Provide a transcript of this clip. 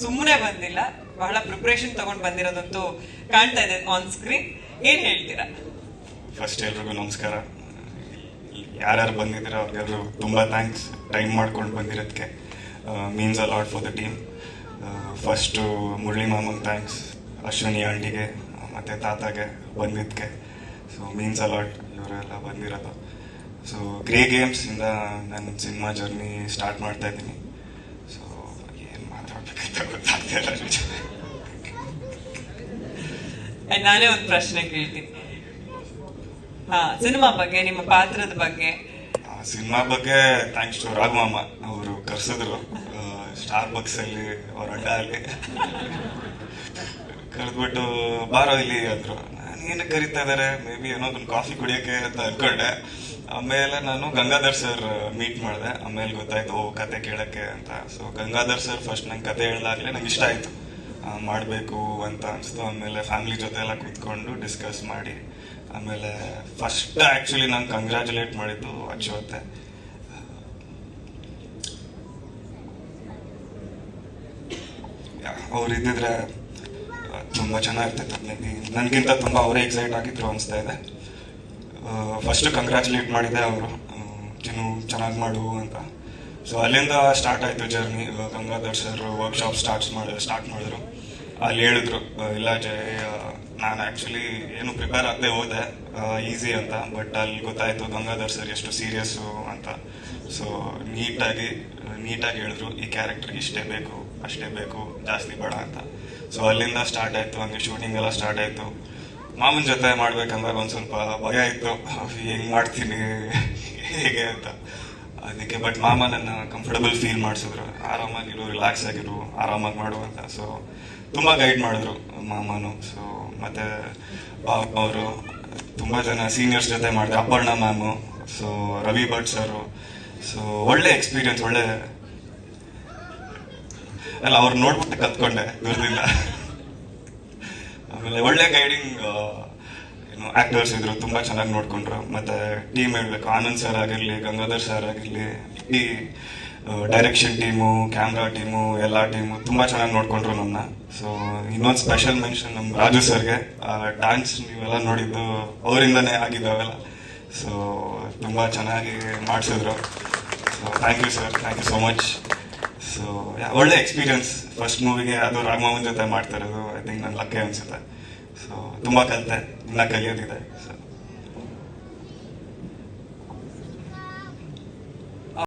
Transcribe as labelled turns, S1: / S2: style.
S1: ಸುಮ್ಮನೆ ಬಂದಿಲ್ಲ. ಬಹಳ ಪ್ರಿಪರೇಷನ್ ತಗೊಂಡ್ ಬಂದಿರೋದಂತೂ ಕಾಣ್ತಾ ಇದೆ ಆನ್ ಸ್ಕ್ರೀನ್ ಏನ್ ಹೇಳ್ತೀರಾ?
S2: ಫಸ್ಟ್ ಎಲ್ರಿಗೂ ನಮಸ್ಕಾರ. ಯಾರ್ಯಾರು ಬಂದಿದ್ದೀರೋ ಅವ್ರಿಗೆಲ್ಲರೂ ತುಂಬ ಥ್ಯಾಂಕ್ಸ್ ಟೈಮ್ ಮಾಡ್ಕೊಂಡು ಬಂದಿರೋದಕ್ಕೆ means a lot lot for the team first Murali ಮಾಮಂಗೆ thanks Ashwini ಆಂಟಿಗೆ ಮತ್ತು ತಾತಾಗೆ ಬಂದಿದ್ದಕ್ಕೆ ಸೊ ಮೀನ್ಸ್ ಅಲಾಟ್ ಲಾಟ್ ಇವರೆಲ್ಲ ಬಂದಿರೋದು. ಸೊ ಗ್ರೇ ಗೇಮ್ಸಿಂದ ನನ್ನ ಸಿನಿಮಾ ಜರ್ನಿ ಸ್ಟಾರ್ಟ್ ಮಾಡ್ತಾ ಇದ್ದೀನಿ ಸೊ ಏನು ಮಾತಾಡ್ಬೇಕಂತ ಗೊತ್ತಾಗ್ತಾ ಇಲ್ಲ ನಿಜ
S1: And ನಾನೇ ಒಂದು ಪ್ರಶ್ನೆ ಕೇಳ್ತೀನಿ. ಹಾ, ಸಿನಿಮಾ ಬಗ್ಗೆ, ನಿಮ್ಮ ಪಾತ್ರದ ಬಗ್ಗೆ.
S2: ಸಿನಿಮಾ ಬಗ್ಗೆ ಥ್ಯಾಂಕ್ಸ್ ಟು ರಾಘಮಾಮ ಅವರು ಕರ್ಸಿದ್ರು. ಸ್ಟಾರ್ ಬಾಕ್ಸ್ ಅಲ್ಲಿ ಅವ್ರ ಅಡ್ಡ ಅಲ್ಲಿ. ಕರೆದ್ಬಿಟ್ಟು ಬಾರೋ ಇಲ್ಲಿ ಅಂದ್ರು. ಏನಕ್ಕೆ ಕರಿತಾ ಇದಾರೆ. ಮೇ ಬಿ ಏನೋ ಒಂದು ಕಾಫಿ ಕುಡಿಯಕ್ಕೆ ಅಂತ ಅನ್ಕೊಂಡೆ. ಆಮೇಲೆ ನಾನು ಗಂಗಾಧರ್ ಸರ್ ಮೀಟ್ ಮಾಡಿದೆ. ಆಮೇಲೆ ಗೊತ್ತಾಯ್ತು, ಓ, ಕತೆ ಕೇಳಕ್ಕೆ ಅಂತ. ಸೊ ಗಂಗಾಧರ್ ಸರ್ ಫಸ್ಟ್ ನಂಗೆ ಕತೆ ಹೇಳ್ದಾಗ್ಲೇ ನಂಗೆ ಇಷ್ಟ ಆಯ್ತು. ಮಾಡಬೇಕು ಅಂತ ಅನಿಸ್ತು. ಆಮೇಲೆ ಫ್ಯಾಮಿಲಿ ಜೊತೆ ಎಲ್ಲ ಕೂತ್ಕೊಂಡು ಡಿಸ್ಕಸ್ ಮಾಡಿ. ಆಮೇಲೆ ಫಸ್ಟ್ ಆ್ಯಕ್ಚುಲಿ ನಾನು ಕಂಗ್ರ್ಯಾಚುಲೇಟ್ ಮಾಡಿದ್ದು ಅಚ್ಚುವತ್ತೆ ಅವ್ರು ಇದ್ದಿದ್ರೆ ತುಂಬ ಚೆನ್ನಾಗಿರ್ತಿತ್ತು ಮೇ ಬಿ ನನಗಿಂತ ತುಂಬ ಅವರೇ ಎಕ್ಸೈಟ್ ಆಗಿದ್ರು ಅನಿಸ್ತಾ ಇದೆ. ಫಸ್ಟ್ ಕಂಗ್ರ್ಯಾಚುಲೇಟ್ ಮಾಡಿದೆ ಅವರು. ಚಿನ್ನು ಚೆನ್ನಾಗಿ ಮಾಡು ಅಂತ. ಸೊ ಅಲ್ಲಿಂದ ಸ್ಟಾರ್ಟ್ ಆಯಿತು journey Gangadhar sir workshop starts ಮಾಡಿ ಸ್ಟಾರ್ಟ್ ಮಾಡಿದ್ರು. ಅಲ್ಲಿ ಹೇಳಿದ್ರು ಇಲ್ಲ ಜಯ ನಾನು ಆ್ಯಕ್ಚುಲಿ ಏನು ಪ್ರಿಪೇರ್ ಆಗದೆ ಹೋದೆ. ಈಸಿ ಅಂತ. ಬಟ್ ಅಲ್ಲಿ ಗೊತ್ತಾಯಿತು ಗಂಗಾಧರ್ ಸರ್ ಎಷ್ಟು ಸೀರಿಯಸ್ಸು ಅಂತ. ಸೊ ನೀಟಾಗಿ ನೀಟಾಗಿ ಹೇಳಿದ್ರು, ಈ ಕ್ಯಾರೆಕ್ಟರ್ಗೆ ಇಷ್ಟೇ ಬೇಕು, ಅಷ್ಟೇ ಬೇಕು, ಜಾಸ್ತಿ ಬೇಡ ಅಂತ. ಸೊ ಅಲ್ಲಿಂದ ಸ್ಟಾರ್ಟ್ ಆಯಿತು, ಹಂಗೆ ಶೂಟಿಂಗ್ ಎಲ್ಲ ಸ್ಟಾರ್ಟ್ ಆಯಿತು. ಮಾಮನ ಜೊತೆ ಮಾಡ್ಬೇಕಂದಾಗ ಒಂದು ಸ್ವಲ್ಪ ಭಯ ಇತ್ತು. ಹೆಂಗ್ ಮಾಡ್ತೀನಿ? ಹೇಗೆ ಅಂತ? ಅದಕ್ಕೆ ಬಟ್ ಮಾಮ ನನ್ನ ಕಂಫರ್ಟಬಲ್ ಫೀಲ್ ಮಾಡಿಸಿದ್ರು. ಆರಾಮಾಗಿರು ರಿಲ್ಯಾಕ್ಸ್ ಆಗಿರು ಆರಾಮಾಗಿ ಮಾಡು ಅಂತ. ಸೊ ತುಂಬ ಗೈಡ್ ಮಾಡಿದ್ರು ಮಾಮನು. ಸೊ ಮತ್ತೆ ಅವರು ತುಂಬ ಜನ ಸೀನಿಯರ್ಸ್ ಜೊತೆ ಮಾಡಿದೆ, Aparna ma'am so Ravi Bhat sir so ಒಳ್ಳೆ ಎಕ್ಸ್ಪೀರಿಯನ್ಸ್ ಒಳ್ಳೆ ಅಲ್ಲ, ಅವ್ರು ನೋಡ್ಬಿಟ್ಟು ಕತ್ಕೊಂಡೆ ಗುರುದಿಲ್ಲ ಆಮೇಲೆ ಒಳ್ಳೆ ಗೈಡಿಂಗ್ ಏನು ಆಕ್ಟರ್ಸ್ ಇದ್ರು ತುಂಬಾ ಚೆನ್ನಾಗಿ ನೋಡ್ಕೊಂಡ್ರು. ಮತ್ತೆ ಟೀಮ್ ಹೇಳ್ಬೇಕು, ಆನಂದ್ ಸರ್ ಆಗಿರ್ಲಿ, ಗಂಗಾಧರ್ ಸರ್ ಆಗಿರ್ಲಿ, ಈ ಡೈರೆಕ್ಷನ್ ಟೀಮು ಕ್ಯಾಮ್ರಾ ಟೀಮು ಎಲ್ಲ ಟೀಮು ತುಂಬಾ ಚೆನ್ನಾಗಿ ನೋಡ್ಕೊಂಡ್ರು ನಮ್ಮನ್ನ ಸೊ ಇನ್ನೊಂದು ಸ್ಪೆಷಲ್ ಮೆನ್ಷನ್ ನಮ್ಮ ರಾಜು ಸರ್ಗೆ ಡ್ಯಾನ್ಸ್ ನೀವೆಲ್ಲ ನೋಡಿದ್ದು ಅವರಿಂದನೇ ಆಗಿದ್ದಾವೆಲ್ಲ ಸೊ ತುಂಬಾ ಚೆನ್ನಾಗಿ ಮಾಡಿಸಿದ್ರು. So thank you sir thank you so much so ಒಳ್ಳೆ ಎಕ್ಸ್ಪೀರಿಯನ್ಸ್ ಫಸ್ಟ್ ಮೂವಿಗೆ ಅದು ರಾಘಮೋಹನ್ ಜೊತೆ ಮಾಡ್ತಾ ಇರೋದು ಐ ಥಿಂಕ್ ನನ್ನ ಲಕ್ಕೆ ಅನ್ಸುತ್ತೆ. ಸೊ ತುಂಬಾ ಕಲಿತೆ, ಇನ್ನ ಕಲಿಯೋದಿದೆ.